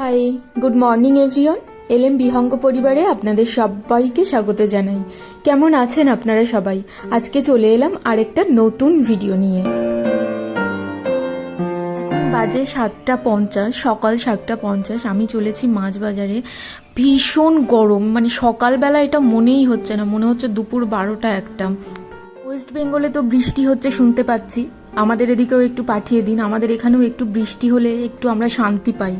Hi good morning everyone LM Bihanga পরিবারে আপনাদের সবাইকে স্বাগত জানাই। কেমন আছেন আপনারা সবাই? আজকে চলে এলাম আরেকটা নতুন ভিডিও নিয়ে। বাজে সাতটা পঞ্চাশ, সকাল সাতটা পঞ্চাশ। আমি চলেছি মাছ বাজারে ভীষণ গরম মানে সকালবেলা এটা মনেই হচ্ছে না, মনে হচ্ছে দুপুর বারোটা একটা। ওয়েস্ট বেঙ্গলে তো বৃষ্টি হচ্ছে, শুনতে পাচ্ছি। আমাদের এদিকেও একটু পাঠিয়ে দিন, আমাদের এখানেও একটু বৃষ্টি হলে একটু আমরা শান্তি পাই।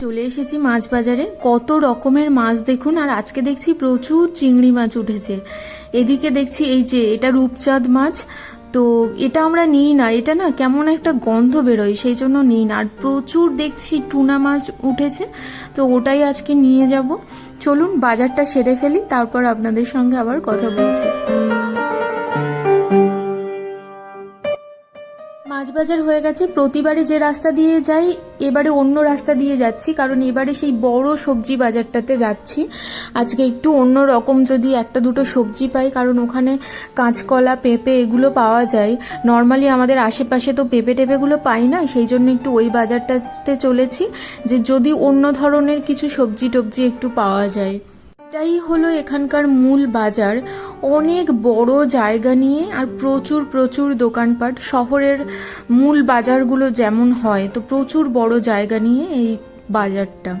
চলে এসেছি মাছ বাজারে। কত রকমের মাছ দেখুন, আর আজকে দেখছি প্রচুর চিংড়ি মাছ উঠেছে। এদিকে দেখছি এই যে, এটা রূপচাঁদ মাছ। তো এটা আমরা নিই না, এটা না কেমন একটা গন্ধ বেরোয়, সেই জন্য নিই না। আর প্রচুর দেখছি টুনা মাছ উঠেছে, তো ওটাই আজকে নিয়ে যাব। চলুন, বাজারটা সেরে ফেলি, তারপর আপনাদের সঙ্গে আবার কথা বলছি। মাছ বাজার হয়ে গেছে। প্রতিবারে যে রাস্তা দিয়ে যাই, এবারে অন্য রাস্তা দিয়ে যাচ্ছি, কারণ এবারে সেই বড় সবজি বাজারটাতে যাচ্ছি। আজকে একটু অন্য রকম যদি একটা দুটো সবজি পাই, কারণ ওখানে কাঁচকলা, পেঁপে এগুলো পাওয়া যায়। নর্মালি আমাদের আশেপাশে তো পেঁপে টেপেগুলো পাই না, সেই জন্য একটু ওই বাজারটাতে চলেছি, যে যদি অন্য ধরনের কিছু সবজি টবজি একটু পাওয়া যায়। এটাই হলো এখানকার মূল বাজার। অনেক বড় জায়গা নিয়ে আর প্রচুর প্রচুর দোকানপাট। শহরের মূল বাজারগুলো যেমন হয়, তো প্রচুর বড় জায়গা নিয়ে এই বাজারটা।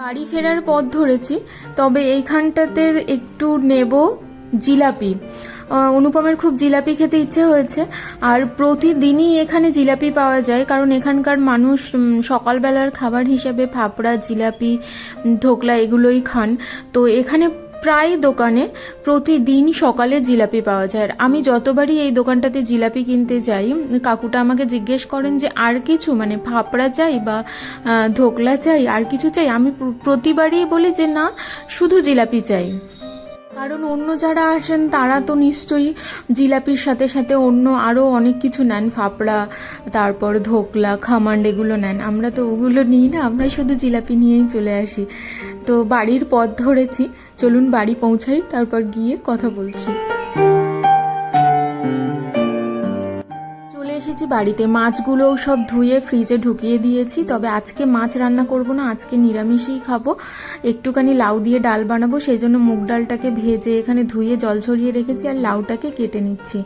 বাড়ি ফেরার পথ ধরেছি, তবে এইখানটাতে একটু নেব জিলাপি। অনুপমের খুব জিলাপি খেতে ইচ্ছে হয়েছে। আর প্রতিদিনই এখানে জিলাপি পাওয়া যায়, কারণ এখানকার মানুষ সকালবেলার খাবার হিসেবে ফাপড়া, জিলাপি ধোকলা এগুলোই খান। তো এখানে প্রায় দোকানে প্রতিদিন সকালে জিলাপি পাওয়া যায়। আর আমি যতবারই এই দোকানটাতে জিলাপি কিনতে যাই, কাকুটা আমাকে জিজ্ঞেস করেন যে, আর কিছু? মানে ফাপড়া চাই বা ধোকলা চাই? আর কিছু চাই? আমি প্রতিবারই বলি যে, না, শুধু জিলাপি চাই। কারণ অন্য যারা আসেন, তারা তো নিশ্চয়ই জিলাপির সাথে সাথে অন্য আরও অনেক কিছু নেন। ফাপড়া, তারপর ধোকলা, খামান্ড এগুলো নেন। আমরা তো ওগুলো নিই না আমরা শুধু জিলাপি নিয়েই চলে আসি। তো বাড়ির পথ ধরেছি। চলুন বাড়ি পৌঁছাই, তারপর গিয়ে কথা বলছি। চলে বাড়িতে মাছগুলোও সব ধুয়ে ফ্রিজে ঢুকিয়ে দিয়েছি, তবে আজকে মাছ রান্না করব না, আজকে নিরামিষই খাব। একটুখানি লাউ দিয়ে ডাল বানাবো সেই জন্য মুগ ডালটাকে ভেজে এখানে ধুয়ে জল ছড়িয়ে রেখেছি আর লাউটাকে কেটে নিচ্ছি।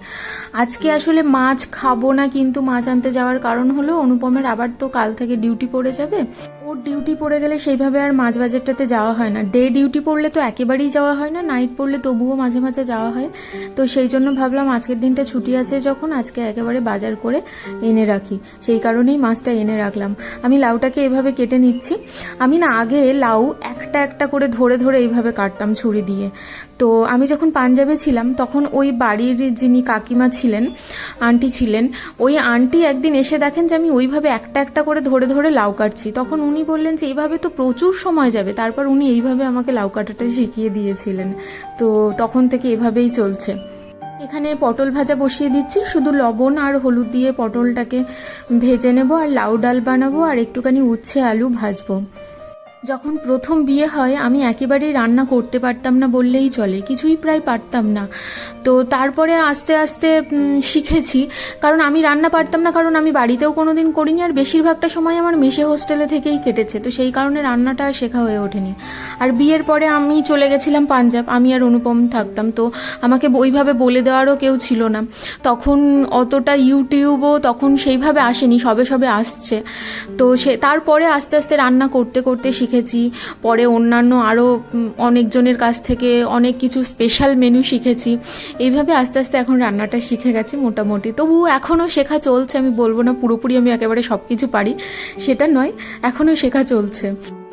আজকে আসলে মাছ খাব না, কিন্তু মাছ আনতে যাওয়ার কারণ হলো, অনুপমের আবার তো কাল থেকে ডিউটি পড়ে যাবে। ওর ডিউটি পড়ে গেলে সেইভাবে আর মাছ বাজারটাতে যাওয়া হয় না। ডে ডিউটি পড়লে তো একেবারেই যাওয়া হয় না, নাইট পড়লে তবুও মাঝে মাঝে যাওয়া হয়। তো সেই জন্য ভাবলাম আজকের দিনটা ছুটি আছে যখন আজকে একেবারে বাজার করে এনে রাখি। সেই কারণেই মাছটা এনে রাখলাম। আমি লাউটাকে এভাবে কেটে নিচ্ছি। আমি না আগে লাউ একটা একটা করে ধরে ধরে এইভাবে কাটতাম ছুরি দিয়ে। তো আমি যখন পাঞ্জাবে ছিলাম, তখন ওই বাড়ির যিনি কাকিমা ছিলেন, আন্টি ছিলেন, ওই আন্টি একদিন এসে দেখেন যে আমি ওইভাবে একটা একটা করে ধরে ধরে লাউ কাটছি। তখন উনি বললেন যে, এইভাবে তো প্রচুর সময় যাবে। তারপর উনি এইভাবে আমাকে লাউ কাটাটা শিখিয়ে দিয়েছিলেন। তো তখন থেকে এভাবেই চলছে। এখানে পটল ভাজা বসিয়ে দিচ্ছি। শুধু লবণ আর হলুদ দিয়ে পটলটাকে ভেজে নেব আর লাউ ডাল বানাবো আর একটুখানি উচ্ছে আলু ভাজবো। যখন প্রথম বিয়ে হয়, আমি একেবারেই রান্না করতে পারতাম না বললেই চলে, কিছুই প্রায় পারতাম না। তো তারপরে আস্তে আস্তে শিখেছি, কারণ আমি রান্না পারতাম না, কারণ আমি বাড়িতেও কোনো দিন করিনি, আর বেশিরভাগটা সময় আমার মেশে হোস্টেলে থেকেই কেটেছে, তো সেই কারণে রান্নাটা শেখা হয়ে ওঠেনি। আর বিয়ের পরে আমি চলে গেছিলাম পাঞ্জাব, আমি আর অনুপম থাকতাম, তো আমাকে ওইভাবে বলে দেওয়ারও কেউ ছিল না। তখন অতটা ইউটিউবও তখন সেইভাবে আসেনি, সবে সবে আসছে। তো সে, তারপরে আস্তে আস্তে রান্না করতে করতে শিখেছি। পরে অন্যান্য আরও অনেকজনের কাছ থেকে অনেক কিছু স্পেশাল মেনু শিখেছি। এইভাবে আস্তে আস্তে এখন রান্নাটা শিখে গেছি মোটামুটি। তবু এখনও শেখা চলছে, আমি বলব না পুরোপুরি আমি একেবারে সব কিছু পারি, সেটা নয় এখনও শেখা চলছে।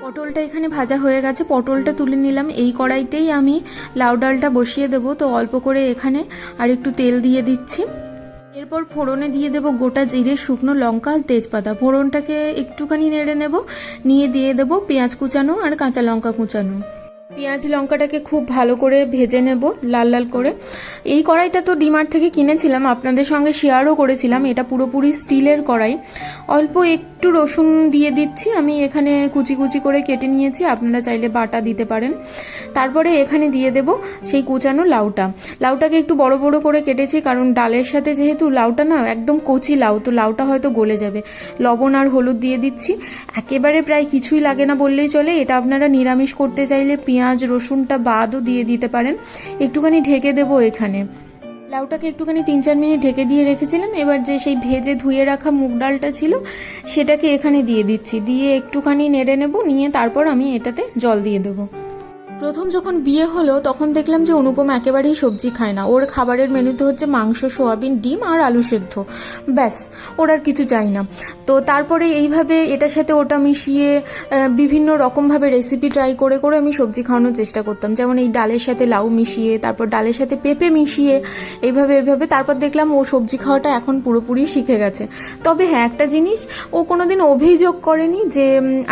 পটলটা এখানে ভাজা হয়ে গেছে, পটলটা তুলে নিলাম। এই কড়াইতেই আমি লাউ ডালটা বসিয়ে দেবো, তো অল্প করে এখানে আর একটু তেল দিয়ে দিচ্ছি। এরপর ফোড়নে দিয়ে দেব গোটা জিরে, শুকনো লঙ্কা আর তেজপাতা। ফোড়নটাকে একটুখানি নেড়ে নেব, নিয়ে দিয়ে দেব পেঁয়াজ কুচানো আর কাঁচা লঙ্কা কুচানো। পেঁয়াজ, লঙ্কাটাকে খুব ভালো করে ভেজে নেব, লাল লাল করে। এই কড়াইটা তো ডিমার্ট থেকে কিনেছিলাম, আপনাদের সঙ্গে শেয়ারও করেছিলাম, এটা পুরোপুরি স্টিলের কড়াই। অল্প একটু রসুন দিয়ে দিচ্ছি, আমি এখানে কুচি কুচি করে কেটে নিয়েছি, আপনারা চাইলে বাটা দিতে পারেন। তারপরে এখানে দিয়ে দেব সেই কুচানো লাউটা। লাউটাকে একটু বড় বড় করে কেটেছি, কারণ ডালের সাথে যেহেতু লাউটা না একদম কচি লাউ, তো লাউটা হয়তো গলে যাবে। লবণ আর হলুদ দিয়ে দিচ্ছি। একেবারে প্রায় কিছুই লাগে না বললেই চলে, এটা আপনারা নিরামিষ করতে চাইলে পেঁয়াজ রসুনটা বাদও দিয়ে দিতে পারেন। একটুখানি ঢেকে দেবো এখানে। লাউটাকে একটুখানি তিন চার মিনিট ঢেকে দিয়ে রেখেছিলাম। এবার যে সেই ভেজে ধুয়ে রাখা মুগ ডালটা ছিল, সেটাকে এখানে দিয়ে দিচ্ছি। দিয়ে একটুখানি নেড়ে নেব, নিয়ে তারপর আমি এটাতে জল দিয়ে দেবো। প্রথম যখন বিয়ে হলো, তখন দেখলাম যে অনুপম একেবারেই সবজি খায় না। ওর খাবারের মেনুতে হচ্ছে মাংস, সোয়াবিন, ডিম আর আলু সেদ্ধ। ব্যাস, ওর আর কিছু চাই না। তো তারপরে এইভাবে এটার সাথে ওটা মিশিয়ে বিভিন্ন রকমভাবে রেসিপি ট্রাই করে করে আমি সবজি খাওয়ানোর চেষ্টা করতাম। যেমন এই ডালের সাথে লাউ মিশিয়ে, তারপর ডালের সাথে পেঁপে মিশিয়ে, এইভাবে এইভাবে তারপর দেখলাম ও সবজি খাওয়াটা এখন পুরোপুরি শিখে গেছে। তবে হ্যাঁ একটা জিনিস, ও কোনোদিন অভিযোগ করেনি যে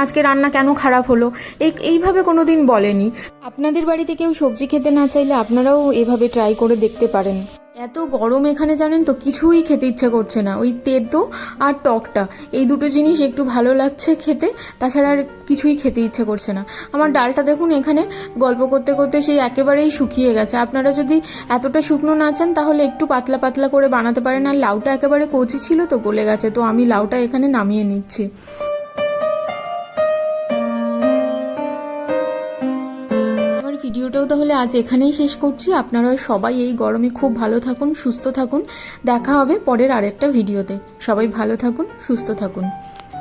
আজকে রান্না কেন খারাপ হলো? এই, এইভাবে কোনোদিন বলেনি। আপনাদের বাড়িতে কেউ সবজি খেতে না চাইলে আপনারাও এভাবে ট্রাই করে দেখতে পারেন। এত গরম এখানে জানেন তো, কিছুই খেতে ইচ্ছা করছে না। ওই তেতো আর টকটা, এই দুটো জিনিস একটু ভালো লাগছে খেতে, তাছাড়া আর কিছুই খেতে ইচ্ছে করছে না। আমার ডালটা দেখুন এখানে, গল্প করতে করতে সেই একেবারেই শুকিয়ে গেছে। আপনারা যদি এতটা শুকনো না চান, তাহলে একটু পাতলা পাতলা করে বানাতে পারেন। আর লাউটা একেবারে কচি ছিল তো গলে গেছে, তো আমি লাউটা এখানে নামিয়ে নিচ্ছি। ভিডিওটাও তাহলে আজ এখানেই শেষ করছি। আপনারা সবাই এই গরমে খুব ভালো থাকুন, সুস্থ থাকুন। দেখা হবে পরের আরেকটা ভিডিওতে। সবাই ভালো থাকুন, সুস্থ থাকুন।